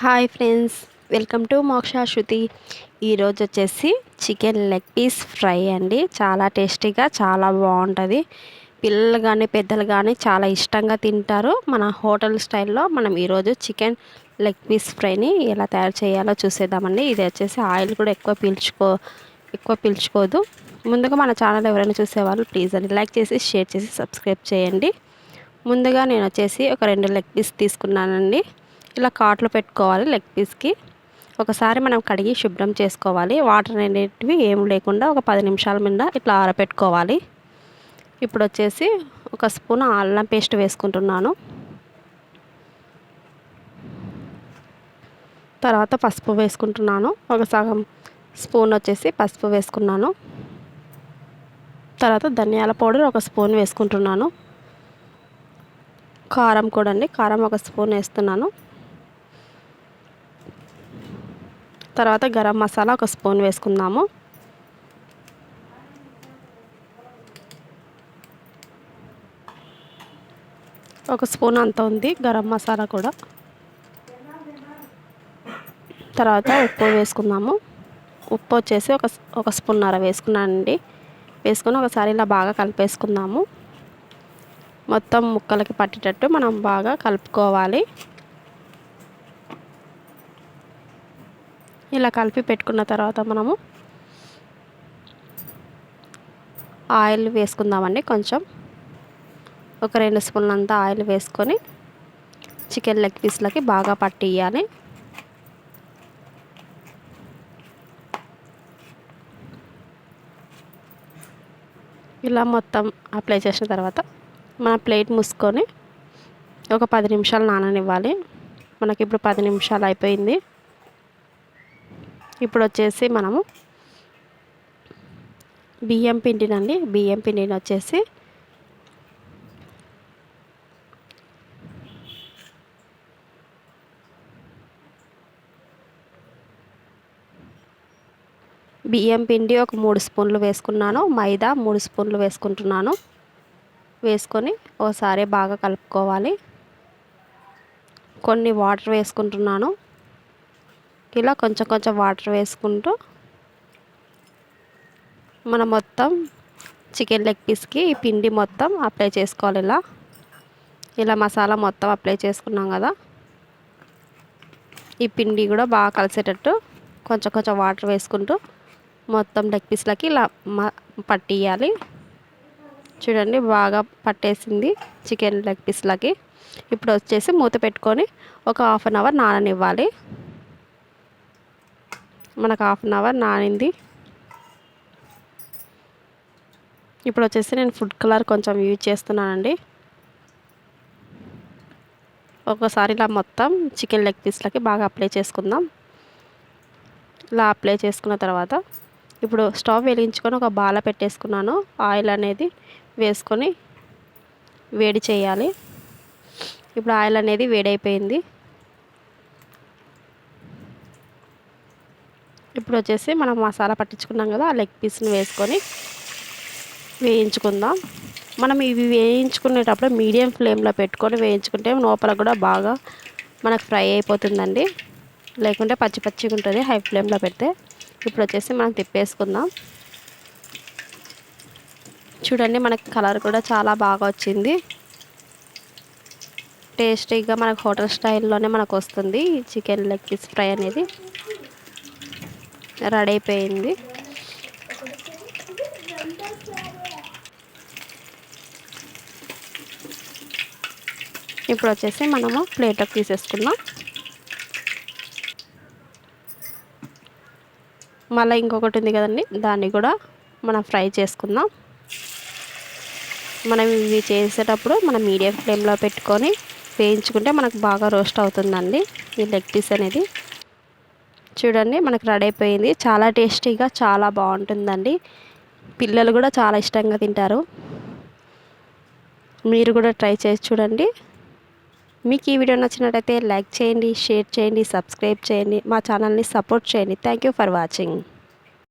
Hi friends welcome to మోక్ష శృతి. ఈరోజు వచ్చేసి చికెన్ లెగ్ పీస్ ఫ్రై అండి. చాలా టేస్టీగా చాలా బాగుంటుంది. పిల్లలు కానీ పెద్దలు కానీ చాలా ఇష్టంగా తింటారు. మన హోటల్ స్టైల్లో మనం ఈరోజు చికెన్ లెగ్ పీస్ ఫ్రైని ఎలా తయారు చేయాలో చూసేద్దామండి. ఇది వచ్చేసి ఆయిల్ కూడా ఎక్కువ పీల్చుకో ఎక్కువ పీల్చుకోదు. ముందుగా మన ఛానల్ ఎవరైనా చూసేవాళ్ళు ప్లీజ్ అండి లైక్ చేసి షేర్ చేసి సబ్స్క్రైబ్ చేయండి. ముందుగా నేను వచ్చేసి ఒక రెండు లెగ్ పీస్ తీసుకున్నానండి. ఇలా కాట్లు పెట్టుకోవాలి లెగ్ పీస్కి. ఒకసారి మనం కడిగి శుభ్రం చేసుకోవాలి. వాటర్ అనేటివి ఏం లేకుండా ఒక పది నిమిషాల మీద ఇట్లా ఆరపెట్టుకోవాలి. ఇప్పుడు వచ్చేసి ఒక స్పూన్ అల్లం పేస్ట్ వేసుకుంటున్నాను. తర్వాత పసుపు వేసుకుంటున్నాను. ఒక సగం స్పూన్ వచ్చేసి పసుపు వేసుకున్నాను. తర్వాత ధనియాల పౌడర్ ఒక స్పూన్ వేసుకుంటున్నాను. కారం కూడా అండి. కారం ఒక స్పూన్ వేస్తున్నాను. తర్వాత గరం మసాలా ఒక స్పూన్ వేసుకుందాము. ఒక స్పూన్ అంత ఉంది గరం మసాలా కూడా. తర్వాత ఉప్పు వేసుకుందాము. ఉప్పు వచ్చేసి ఒక ఒక స్పూన్నర వేసుకున్నానండి. వేసుకొని ఒకసారి ఇలా బాగా కలిపేసుకుందాము. మొత్తం ముక్కలకి పట్టేటట్టు మనం బాగా కలుపుకోవాలి. ఇలా కలిపి పెట్టుకున్న తర్వాత మనము ఆయిల్ వేసుకుందామండి కొంచెం. ఒక రెండు స్పూన్లంతా ఆయిల్ వేసుకొని చికెన్ లెగ్ పీస్లకి బాగా పట్టియాలి ఇలా మొత్తం అప్లై చేసిన తర్వాత మన ప్లేట్ మూసుకొని ఒక పది నిమిషాలు నాననివ్వాలి. మనకి ఇప్పుడు పది నిమిషాలు అయిపోయింది. ఇప్పుడు వచ్చేసి మనము బియ్యం పిండినండి. బియ్యం పిండిని వచ్చేసి బియ్యం పిండి ఒక మూడు స్పూన్లు వేసుకున్నాను. మైదా మూడు స్పూన్లు వేసుకుంటున్నాను. వేసుకొని ఒకసారి బాగా కలుపుకోవాలి. కొన్ని వాటర్ వేసుకుంటున్నాను. ఇలా కొంచెం కొంచెం వాటర్ వేసుకుంటూ మనం మొత్తం చికెన్ లెగ్ పీస్కి ఈ పిండి మొత్తం అప్లై చేసుకోవాలి ఇలా. ఇలా మసాలా మొత్తం అప్లై చేసుకున్నాం కదా. ఈ పిండి కూడా బాగా కలిసేటట్టు కొంచెం కొంచెం వాటర్ వేసుకుంటూ మొత్తం లెగ్ పీస్లకి ఇలా పట్టియాలి చూడండి బాగా పట్టేసింది చికెన్ లెగ్ పీస్లకి. ఇప్పుడు వచ్చేసి మూత పెట్టుకొని ఒక హాఫ్ అన్ అవర్ నాననివ్వాలి. మనకు హాఫ్ అన్ అవర్ నానింది. ఇప్పుడు వచ్చేసి నేను ఫుడ్ కలర్ కొంచెం యూజ్ చేస్తున్నానండి. ఒకసారి ఇలా మొత్తం చికెన్ లెగ్ పీస్లకి బాగా అప్లై చేసుకుందాం. ఇలా అప్లై చేసుకున్న తర్వాత ఇప్పుడు స్టవ్ వెలిగించుకొని ఒక బాల పెట్టేసుకున్నాను. ఆయిల్ అనేది వేసుకొని వేడి చేయాలి. ఇప్పుడు ఆయిల్ అనేది వేడైపోయింది. ఇప్పుడు వచ్చేసి మనం మసాలా పట్టించుకున్నాం కదా ఆ లెగ్ పీస్ని వేసుకొని వేయించుకుందాం. మనం ఇవి వేయించుకునేటప్పుడు మీడియం ఫ్లేమ్లో పెట్టుకొని వేయించుకుంటే లోపల కూడా బాగా మనకు ఫ్రై అయిపోతుందండి. లేకుంటే పచ్చి పచ్చిగా ఉంటుంది హై ఫ్లేమ్లో పెడితే. ఇప్పుడు వచ్చేసి మనం తిప్పేసుకుందాం. చూడండి మనకి కలర్ కూడా చాలా బాగా వచ్చింది. టేస్టీగా మనకు హోటల్ స్టైల్లోనే మనకు వస్తుంది చికెన్ లెగ్ పీస్ ఫ్రై అనేది. రెడీ అయిపోయింది ఇప్పుడు వచ్చేసి మనము ప్లేట్లోకి తీసేసుకుందాం. మళ్ళీ ఇంకొకటి ఉంది కదండి దాన్ని కూడా మనం ఫ్రై చేసుకుందాం. మనం ఇవి చేసేటప్పుడు మనం మీడియం ఫ్లేమ్లో పెట్టుకొని వేయించుకుంటే మనకు బాగా రోస్ట్ అవుతుందండి ఈ లెగ్ పీస్ అనేది. చూడండి మనకు రెడీ అయిపోయింది. చాలా టేస్టీగా చాలా బాగుంటుందండి. పిల్లలు కూడా చాలా ఇష్టంగా తింటారు. మీరు కూడా ట్రై చేసి చూడండి. మీకు ఈ వీడియో నచ్చినట్టయితే లైక్ చేయండి షేర్ చేయండి సబ్స్క్రైబ్ చేయండి. మా ఛానల్ని సపోర్ట్ చేయండి. Thank you for watching.